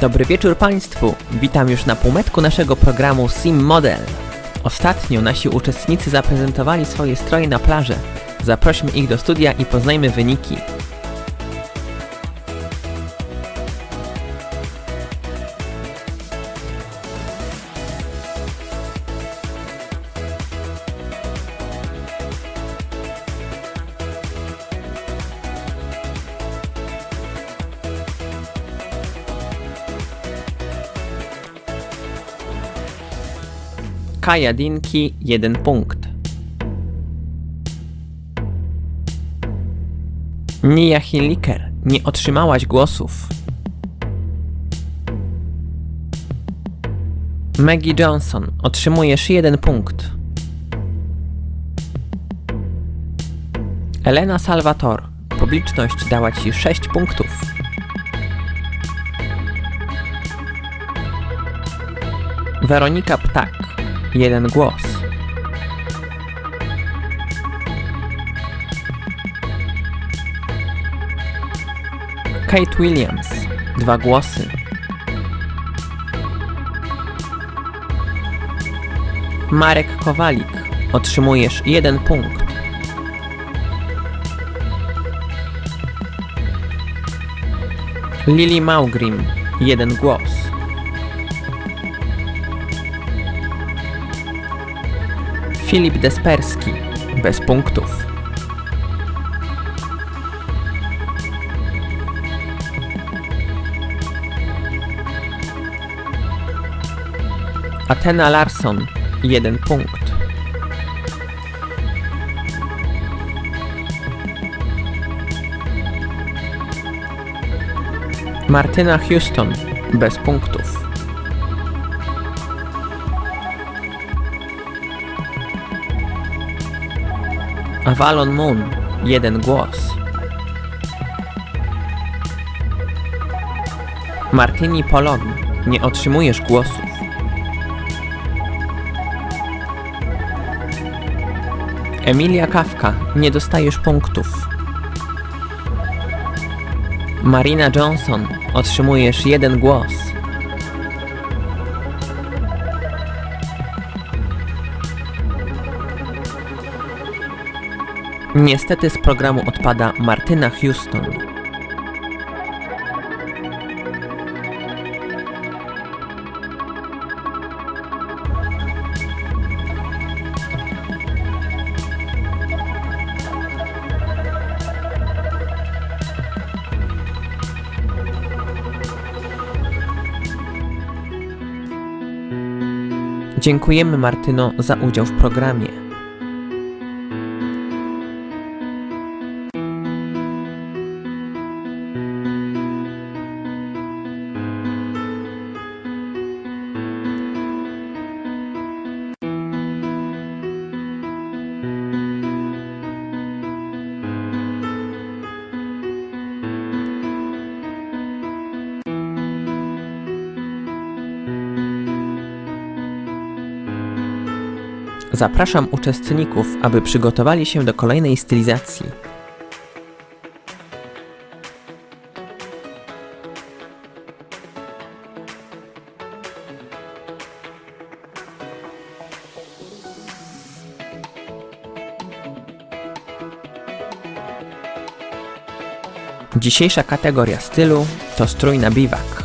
Dobry wieczór Państwu. Witam już na półmetku naszego programu Sim Model. Ostatnio nasi uczestnicy zaprezentowali swoje stroje na plażę. Zaprośmy ich do studia i poznajmy wyniki. Kaja Dinki 1 punkt. Nia Hilliker, nie otrzymałaś głosów. Maggie Johnson, otrzymujesz jeden punkt. Elena Salvator, publiczność dała ci 6 punktów. Weronika Ptak, jeden głos. Kate Williams, dwa głosy. Marek Kowalik, otrzymujesz jeden punkt. Lily Maugrim, jeden głos. Filip Desperski, bez punktów. Athena Larsson, jeden punkt. Martyna Houston, bez punktów. Avalon Moon, jeden głos. Martini Polon, nie otrzymujesz głosów. Emilia Kawka, nie dostajesz punktów. Marina Johnson, otrzymujesz jeden głos. Niestety z programu odpada Martyna Houston. Dziękujemy Martyno za udział w programie. Zapraszam uczestników, aby przygotowali się do kolejnej stylizacji. Dzisiejsza kategoria stylu to strój na biwak.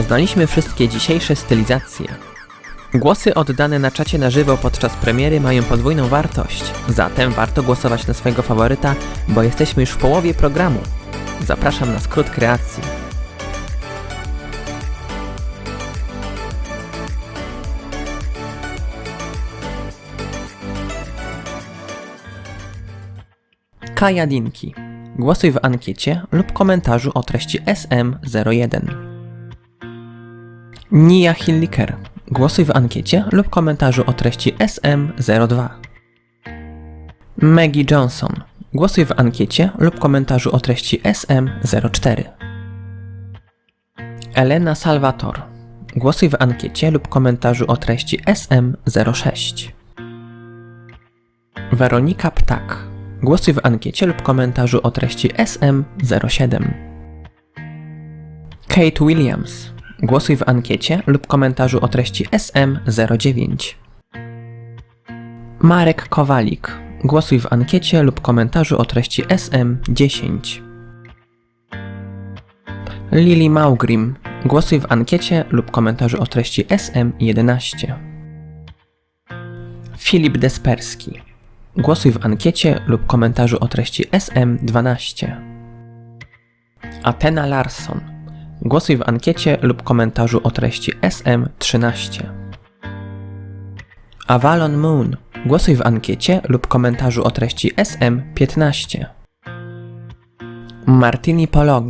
Poznaliśmy wszystkie dzisiejsze stylizacje. Głosy oddane na czacie na żywo podczas premiery mają podwójną wartość, zatem warto głosować na swojego faworyta, bo jesteśmy już w połowie programu. Zapraszam na skrót kreacji. Kaja Dinki. Głosuj w ankiecie lub komentarzu o treści SM01. Nia Hilliker. Głosuj w ankiecie lub komentarzu o treści SM02. Maggie Johnson. Głosuj w ankiecie lub komentarzu o treści SM04. Elena Salvator. Głosuj w ankiecie lub komentarzu o treści SM06. Weronika Ptak. Głosuj w ankiecie lub komentarzu o treści SM07. Kate Williams. Głosuj w ankiecie lub komentarzu o treści SM09. Marek Kowalik. Głosuj w ankiecie lub komentarzu o treści SM10. Lili Maugrim. Głosuj w ankiecie lub komentarzu o treści SM11. Filip Desperski. Głosuj w ankiecie lub komentarzu o treści SM12. Atena Larsson. Głosuj w ankiecie lub komentarzu o treści SM13. Avalon Moon. Głosuj w ankiecie lub komentarzu o treści SM15. Martini Polog.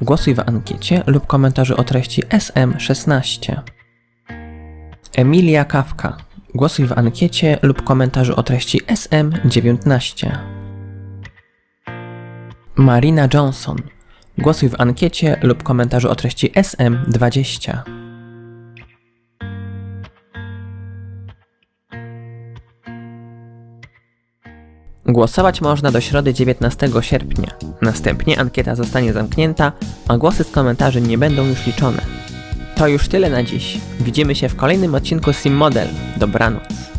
Głosuj w ankiecie lub komentarzu o treści SM16. Emilia Kawka. Głosuj w ankiecie lub komentarzu o treści SM19. Marina Johnson. Głosuj w ankiecie lub komentarzu o treści SM20. Głosować można do środy 19 sierpnia. Następnie ankieta zostanie zamknięta, a głosy z komentarzy nie będą już liczone. To już tyle na dziś. Widzimy się w kolejnym odcinku Sim Model. Dobranoc.